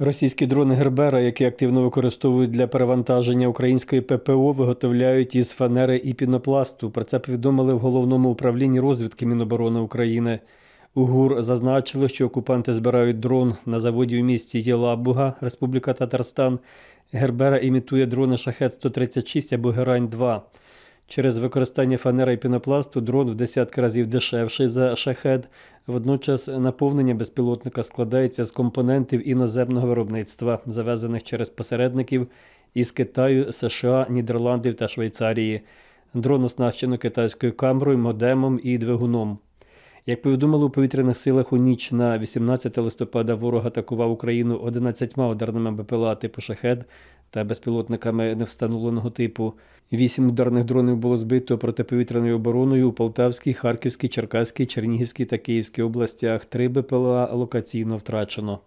Російські дрони Гербера, які активно використовують для перевантаження української ППО, виготовляють із фанери і пінопласту. Про це повідомили в головному управлінні розвідки Міноборони України. У ГУР зазначили, що окупанти збирають дрон на заводі у місті Єлабуга, Республіка Татарстан. Гербера імітує дрони Шахет 136 або Герань 2 Через використання фанери і пінопласту дрон в десятки разів дешевший за шахед. Водночас наповнення безпілотника складається з компонентів іноземного виробництва, завезених через посередників із Китаю, США, Нідерландів та Швейцарії. Дрон оснащено китайською камерою, модемом і двигуном. Як повідомили у повітряних силах у ніч на 18 листопада, ворог атакував Україну 11 ударними БПЛА типу шахед та безпілотниками невстановленого типу. Вісім ударних дронів було збито протиповітряною обороною у Полтавській, Харківській, Черкаській, Чернігівській та Київській областях. Три БПЛА локаційно втрачено.